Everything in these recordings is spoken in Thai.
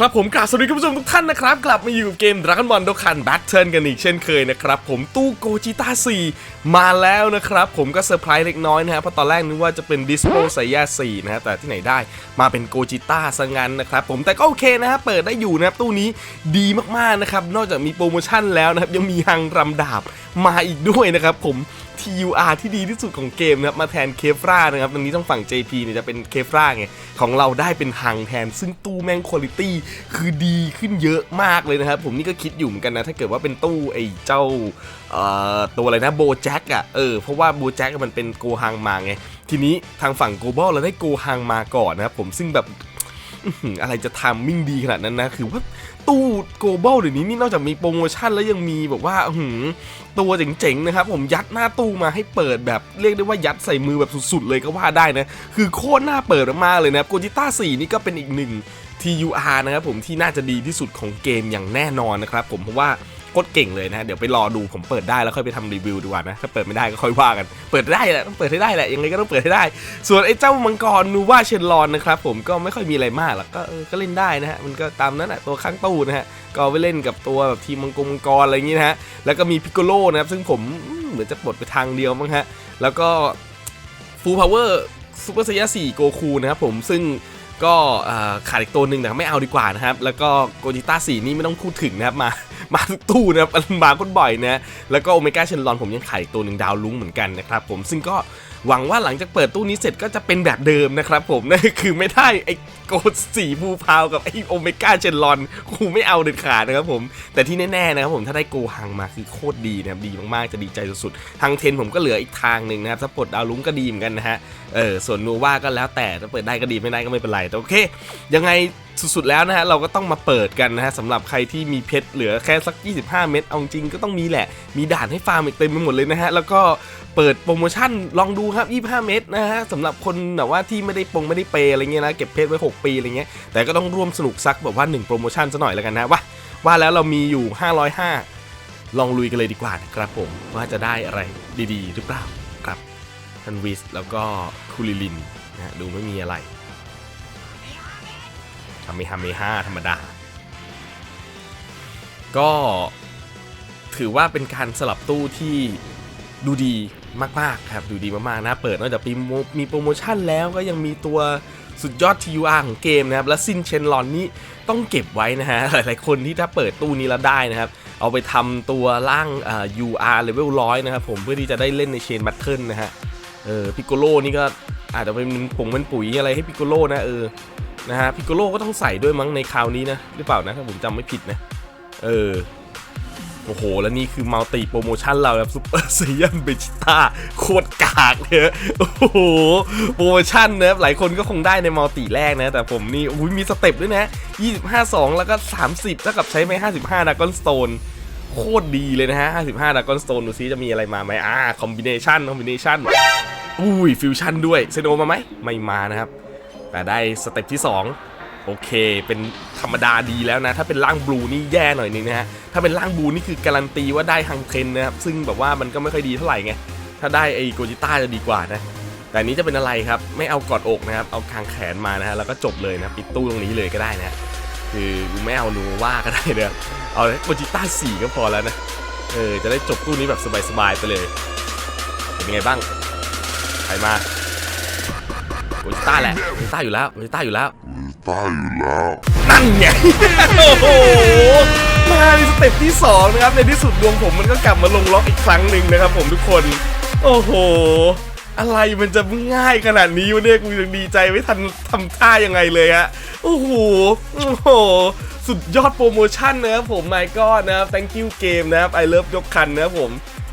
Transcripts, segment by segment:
ครับผมกราบสวัสดีคุณผู้ชมทุกท่านนะครับ กลับมาอยู่กับเกม Dragon Ball Dokkan Battle กันอีกเช่นเคยนะครับผมตู้โกจิต้า4มาแล้วนะครับผมก็เซอร์ไพรส์เล็กน้อยนะฮะเพราะตอนแรกนึกว่าจะเป็นดิสโ o ไซยา4นะฮะแต่ที่ไหนได้มาเป็นโกจิต้าซะงั้นนะครับผมแต่ก็โอเคนะฮะเปิดได้อยู่นะครับตู้นี้ดีมากๆนะครับนอกจากมีโปรโมชั่นแล้วนะครับยังมีฮังรำดาบมาอีกด้วยนะครับผม TUR ที่ดีที่สุดของเกมนะครับมาแทนเคฟรานะครับตอนนี้ต้องฝั่ง JP เนี่ยจะเป็นเคฟราไงของเราได้เป็นหังแทน ซึ่งตู้แม่งคุณภาพคือดีขึ้นเยอะมากเลยนะครับ ผมนี่ก็คิดอยู่เหมือนกันนะ ถ้าเกิดว่าเป็นตู้ไอ้เจ้าตัวอะไรนะโบแจ็คอะเออเพราะว่าโบแจ็คมันเป็นโกฮังมาไง ทีนี้ทางฝั่งโกลบอลเราได้โกฮังมาก่อนนะครับผมซึ่งแบบ อะไรจะทำมิ่งดีขนาดนั้นนะ คือว่าตู้โกลบอลเดี๋ยวนี้นี่นอกจากมีโปรโมชั่นแล้วยังมีแบบว่าหืตัวเจ๋งๆนะครับผมยัดหน้าตู้มาให้เปิดแบบเรียกได้ว่ายัดใส่มือแบบสุดๆเลยก็ว่าได้นะ คือโคตรน่าเปิดมากเลยนะโกจิต้า4นี่ก็เป็นอีกหนึ่ง TUR นะครับผมที่น่าจะดีที่สุดของเกมอย่างแน่นอนนะครับผมเพราะว่า คตรเก่งเลยนะเดี๋ยวไปรอดูผมเปิดได้แล้วค่อยไปทำรีวิวดีกว่านะถ้าเปิดไม่ได้ก็ค่อยว่ากัน เปิดได้แหละต้องเปิดให้ได้แหละยังไงก็ต้องเปิดให้ได้ ส่วนไอ้เจ้ามังกรนูว่าเชนลอนนะครับผมก็ไม่ค่อยมีอะไรมากหรอกก็เออก็เล่นได้นะฮะมันก็ตามนั้นแหะตัวข้างตู้นะฮะก็ไปเล่นกับตัวแบบทีมมังกรมังกรอะไรอย่างงี้นะฮะแล้วก็มีพิกโกโลนะครับซึ่งผมเหมือนจะปลดไปทางเดียวมั้งฮะแล้วก็ฟูลพาวเวอร์ซูเปอร์ไซยา4โกคูนะครับผมซึ่ง ก็ขาดอีกตัวหนึ่งแต่ไม่เอาดีกว่านะครับ แล้วก็โกจิต้าสีนี่ไม่ต้องพูดถึงนะครับ มามาทุกตู้นะครับมาคนบ่อยนะแล้วก็โอเมก้าเชนลอนผมยังขายอีกตัวหนึ่งดาวลุ้งเหมือนกันนะครับผมซึ่งก็ หวังว่าหลังจากเปิดตู้นี้เสร็จก็จะเป็นแบบเดิมนะครับผมนั่นคือไม่ได้ไอ้โกดสีบูพาวกับไอ้โอเมก้าเชนลอนกูไม่เอาเด็ดขาดนะครับผมแต่ที่แน่ๆนะครับผมถ้าได้โกหังมาคือโคตรดีนะครับดีมากๆจะดีใจสุดๆทางเทนผมก็เหลืออีกทางหนึ่งนะครับถ้าปลดดาวลุ้งก็ดีเหมือนกันนะฮะเออส่วนนูว่าก็แล้วแต่ถ้าเปิดได้ก็ดีไม่ได้ก็ไม่เป็นไรแต่โอเค ยังไง สุดๆแล้วนะฮะเราก็ต้องมาเปิดกันนะฮะสำหรับใครที่มีเพชรเหลือแค่สัก 25 เม็ดเอาจริงก็ต้องมีแหละ มีด่านให้ฟาร์มอีกเต็มไปหมดเลยนะฮะแล้วก็เปิดโปรโมชั่นลองดูครับ 25 เม็ดนะฮะสำหรับคนแบบว่าที่ไม่ได้ปงไม่ได้เปย์อะไรเงี้ยนะเก็บเพชรไว้ 6 ปีอะไรเงี้ยแต่ก็ต้องร่วมสนุกซักแบบว่า 1 โปรโมชั่นซะหน่อยแล้วกันนะว่าว่าแล้วเรามีอยู่ 505 ลองลุยกันเลยดีกว่านะครับผมว่าจะได้อะไรดีๆ หรือเปล่าครับทันวิสแล้วก็คูลิลินนะดูไม่มีอะไร ทำเมฮาเมห้าธรรมดา ก็ถือว่าเป็นการสลับตู้ที่ดูดีมากๆครับ ดูดีมากๆนะ เปิดนอกจากมีมีโปรโมชั่นแล้วก็ยังมีตัวสุดยอด TUR ของเกมนะครับ และซินเชนลอนนี่ต้องเก็บไว้นะฮะ หลายๆคนที่ถ้าเปิดตู้นี้แล้วได้นะครับ เอาไปทำตัวร่างเอ่อ UR level ร้อยนะครับผมเพื่อที่จะได้เล่นในเชนบัตเทิลนะฮะ เออพิกโกโลนี่ก็อาจจะเป็นผงเป็นปุ๋ยอะไรให้พิกโกโลนะเออ นะฮะพิกโกโลก็ต้องใส่ด้วยมั้งในคราวนี้นะ หรือเปล่านะ ถ้าผมจำไม่ผิดนะ เออ โอ้โห แล้วนี่คือมัลติโปรโมชั่นเราแบบซุปเปอร์เซยันเบจิต้าโคตรกากเลยโอ้โห โปรโมชั่นนะครับหลายคนก็คงได้ในมัลติแรกนะ แต่ผมนี่อุ้ยมีสเต็ปด้วยนะ 25 2 แล้วก็ 30เท่ากับใช้ไป55ดากอนสโตนโคตรดีเลยนะฮะ 55ดากอนสโตนดูซิจะมีอะไรมาไหมอ่าคอมบิเนชันคอมบิเนชันอุ้ยฟิวชั่นด้วยเซโนมาไหมไม่มานะครับ แต่ได้สเต็ปที่ 2 โอเค เป็นธรรมดาดีแล้วนะ ถ้าเป็นร่างบลูนี่แย่หน่อยนึงนะฮะ ถ้าเป็นร่างบลูนี่คือการันตีว่าได้ฮังเทนนะครับ ซึ่งแบบว่ามันก็ไม่ค่อยดีเท่าไหร่ไง ถ้าได้ไอโกจิต้าจะดีกว่านะ แต่นี้จะเป็นอะไรครับ ไม่เอากอดอกนะครับ เอาคางแขนมานะฮะ แล้วก็จบเลยนะ ปิดตู้ตรงนี้เลยก็ได้นะ คือไม่เอานูว่าก็ได้เนอะเอาโกจิต้าสี่ก็พอแล้วนะ เออ จะได้จบตู้นี้แบบสบายๆไปเลย เป็นไงบ้างใครมา โกจิต้าแหละโกจิต้าอยู่แล้วโกจิต้าอยู่แล้วตายอยู่แล้ว นั่นไงโอ้โหมาในสเต็ปที่2นะครับในที่สุดดวงผมมันก็กลับมาลงล็อกอีกครั้งหนึ่งนะครับ ผมทุกคน โอ้โห อะไรมันจะง่ายขนาดนี้วะเนี่ยกูยังดีใจไม่ทันทำท่ายังไงเลยฮะโอ้โหโอ้โหสุดยอดโปรโมชั่นนะครับผม my god นะครับ thank you game นะครับ I love ยกคันนะครับผม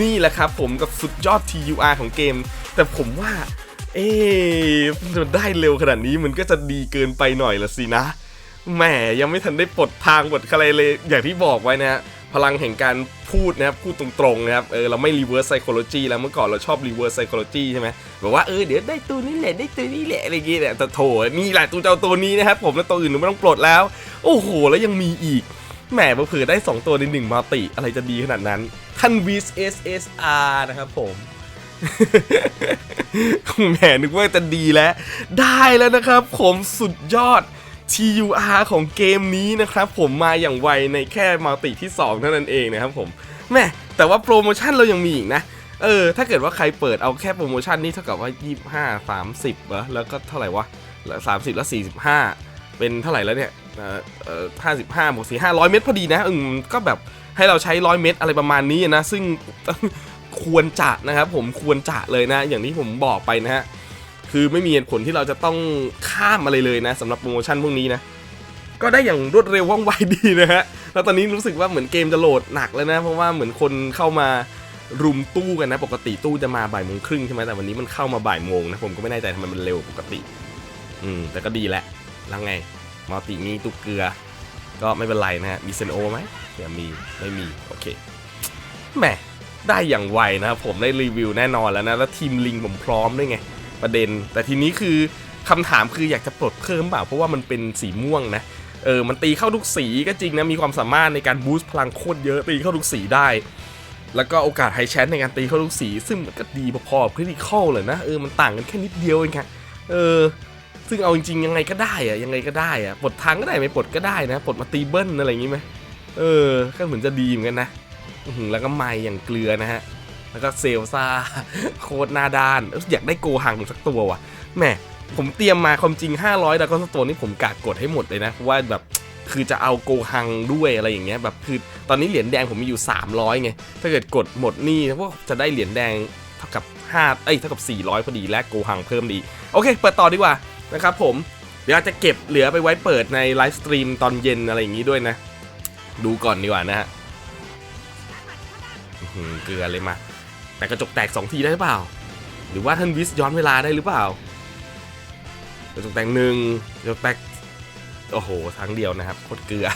นี่แหละครับผมกับสุดยอด TUR ของเกม แต่ผมว่า เอ๊มันได้เร็วขนาดนี้มันก็จะดีเกินไปหน่อยละสินะ แหมยังไม่ทันได้ปลดทางปลดอะไรเลย อย่างที่บอกไว้นะฮะพลังแห่งการพูดนะครับพูดตรงๆนะครับเออเราไม่ reverse psychology แล้วเมื่อก่อนเราชอบ reverse psychology ใช่ไหมแบบว่าเออเดี๋ยวได้ตัวนี้แหละได้ตัวนี้แหละอะไรอย่างเงี้ยแต่โถนี่แหละตัวเจ้าตัวนี้นะครับผมแล้วตัวอื่นหนูไม่ต้องปลดแล้ว โอ้โห แล้วยังมีอีกแหมเผื่อได้ 2 ตัวในหนึ่งมัลติอะไรจะดีขนาดนั้นท่าน VSSR นะครับผม แหมนึกว่าจะดีแล้ว ได้แล้วนะครับ ผมสุดยอด TUR ของเกมนี้นะครับผมมาอย่างไวในแค่มัลติที่ 2 เท่านั้นเองนะครับผมแม่แต่ว่าโปรโมชั่นเรายังมีอีกนะ เออ ถ้าเกิดว่าใครเปิดเอาแค่โปรโมชั่นนี่เท่ากับว่า 25 30วะแล้วก็เท่าไหร่วะแล้ว30แล้ว45เป็นเท่าไหร่แล้วเนี่ยเอ่อเอ่อ55บวก4 500เม็ดพอดีนะ อืมก็แบบให้เราใช้100เม็ดอะไรประมาณนี้นะ ซึ่ง ควรจะนะครับผมควรจะเลยนะ อย่างที่ผมบอกไปนะฮะคือไม่มีเหตุผลที่เราจะต้องข้ามอะไรเลยนะสำหรับโปรโมชั่นพวกนี้นะก็ได้อย่างรวดเร็วว่องไวดีนะฮะแล้วตอนนี้รู้สึกว่าเหมือนเกมจะโหลดหนักแล้วนะ เพราะว่าเหมือนคนเข้ามารุมตู้กันนะ ปกติตู้จะมาบ่ายโมงครึ่งใช่ไหมแต่วันนี้มันเข้ามาบ่ายโมงนะผมก็ไม่แน่ใจทำไมมันเร็วปกติ อืมแต่ก็ดีแหละแล้วไงมัลติมีตุกเกลือ ก็ไม่เป็นไรนะฮะมีเซนโอไหมอย่ามีไม่มีโอเคแหม ได้อย่างไวนะครับผมได้รีวิวแน่นอนแล้วนะ แล้วทีมลิงผมพร้อมด้วยไง ประเด็น แต่ทีนี้คือคำถามคืออยากจะปลดเพิ่มเปล่า เพราะว่ามันเป็นสีม่วงนะ เออ มันตีเข้าทุกสีก็จริงนะ มีความสามารถในการบูสต์พลังโคตรเยอะ ตีเข้าทุกสีได้ แล้วก็โอกาสไฮแชนในการตีเข้าทุกสี ซึ่งมันก็ดีพอๆคริติคอลเลยนะ เออ มันต่างกันแค่นิดเดียวเองค่ะเออ ซึ่งเอาจริงๆยังไงก็ได้อะยังไงก็ได้อะปลดทางก็ได้ไม่ปลดก็ได้นะ ปลดมาตีเบิ้ลอะไรอย่างงี้ไหมเออ ก็เหมือนจะดีเหมือนกันนะ แล้วก็ไมค์อย่างเกลือนะฮะ แล้วก็เซลซ่าโคตรหน้าด้านอยากได้โกหังสักตัวว่ะแหมผมเตรียมมาความจริง 500ดากอนสโตนนี่ผมกะกดให้หมดเลยนะเพราะว่าแบบคือจะเอาโกหังด้วยอะไรอย่างเงี้ยแบบคือตอนนี้เหรียญแดงผมมีอยู่ 300ไงถ้าเกิดกดหมดนี่พวกจะได้เหรียญแดงเท่ากับ5เอ้ยเท่ากับ 400พอดีและโกหังเพิ่มดีโอเค เปิดต่อดีกว่านะครับผมเดี๋ยวอาจจะเก็บเหลือไปไว้เปิดในไลฟ์สตรีมตอนเย็นอะไรอย่างนี้ด้วยนะ ดูก่อนดีกว่านะฮะ เกลือเลยมา แต่กระจกแตก 2 ทีได้หรือเปล่า หรือว่าท่านวิสย้อนเวลาได้หรือเปล่า กระจกแตกหนึ่งกระจกแตก โอ้โหทั้งเดียวนะครับโคตรเกลือ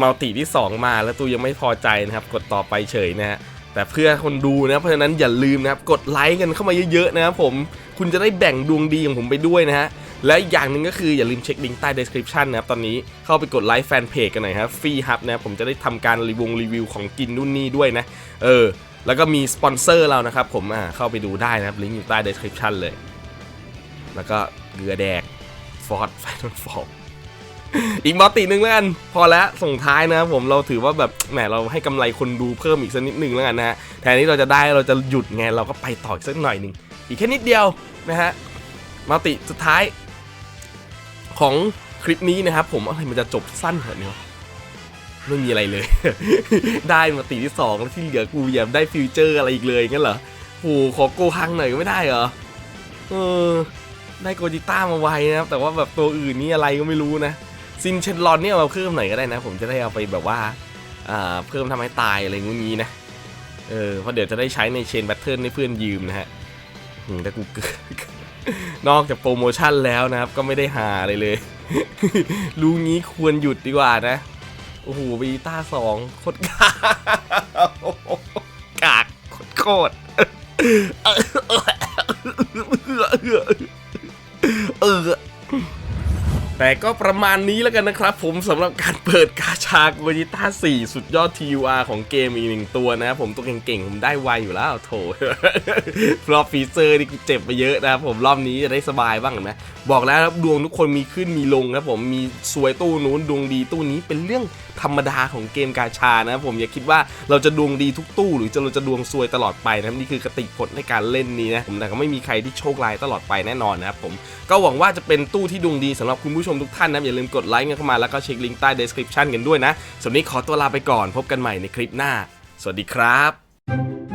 มัลติที่ 2 มาแล้วตูยังไม่พอใจนะครับ กดต่อไปเฉยนะฮะแต่เพื่อคนดูนะเพราะฉะนั้นอย่าลืมนะครับ กดไลค์กันเข้ามาเยอะๆนะครับผมคุณจะได้แบ่งดวงดีของผมไปด้วยนะฮะ และอย่างหนึ่งก็คืออย่าลืมเช็คลิงก์ใต้ description นะครับตอนนี้เข้าไปกดไลค์แฟนเพจกันหน่อยครับฟรีฮับนะครับผมจะได้ทำการรีวงรีวิวของกินนู่นนี่ด้วยนะเออแล้วก็มีสปอนเซอร์เรานะครับผมอ่าเข้าไปดูได้นะครับลิงก์อยู่ใต้ description เลย แล้วก็เกลือแดกฟอร์ดไฟนอลฟอลอีกมอติหนึ่งแล้วกัน พอแล้วส่งท้ายนะครับผมเราถือว่าแบบแหมเราให้กำไรคนดูเพิ่มอีกสักนิดหนึ่งแล้วกันนะฮะแทนที่เราจะได้เราจะหยุดไงเราก็ไปต่ออีกสักหน่อยหนึ่งอีกแค่นิดเดียวนะฮะมอติสุดท้าย ของคลิปนี้นะครับ ผมอะไรมันจะจบสั้นเหรอเนี่ยไม่มีอะไรเลย ได้มาติที่สองแล้วที่เหลือกูอยากได้ฟิวเจอร์อะไรอีกเลยงั้นเหรอโหขอโกฮังหน่อยก็ไม่ได้เหรอเออได้โกจิต้ามาไวนะครับ แต่ว่าแบบตัวอื่นนี่อะไรก็ไม่รู้นะซินเชนลอนเนี่ยเอามาเพิ่มหน่อยก็ได้นะ ผมจะได้เอาไปแบบว่าอ่าเพิ่มทำให้ตายอะไรงูงี้นะเออเพราะเดี๋ยวจะได้ใช้ในเชนแบทเทิลให้เพื่อนยืมนะฮะอืมแต่กูเกิ นอกจากโปรโมชั่นแล้วนะครับ ก็ไม่ได้หาอะไรเลย รู้งี้ควรหยุดดีกว่านะ โอ้โหวีต้าสองโคตรกากกากโคตรเออ แต่ก็ประมาณนี้แล้วกันนะครับ ผมสำหรับการเปิดกาชาโกจิต้า 4 สุดยอด TUR ของเกมอีกหนึ่งตัวนะครับผมตัวเก่งๆ ผมได้ไวอยู่แล้วโถรอบฟีเซอร์นี่เจ็บไปเยอะนะครับผมรอบนี้จะได้สบายบ้างเห็นไหมบอกแล้วครับดวงทุกคนมีขึ้นมีลงครับผมมีสวยตู้นู้นดวงดีตู้นี้เป็นเรื่อง ธรรมดาของเกมกาชานะครับผมอย่าคิดว่าเราจะดวงดีทุกตู้ หรือจะเราจะดวงซวยตลอดไปนะครับนี่คือคติกาในการเล่นนี้นะผมแต่ก็ไม่มีใครที่โชคร้ายตลอดไปแน่นอนนะครับผมก็หวังว่าจะเป็นตู้ที่ดวงดีสำหรับคุณผู้ชมทุกท่านนะอย่าลืมกดไลค์กันเข้ามาแล้วก็เช็คลิงก์ใต้ description กันด้วยนะส่วนนี้ขอตัวลาไปก่อน พบกันใหม่ในคลิปหน้า สวัสดีครับ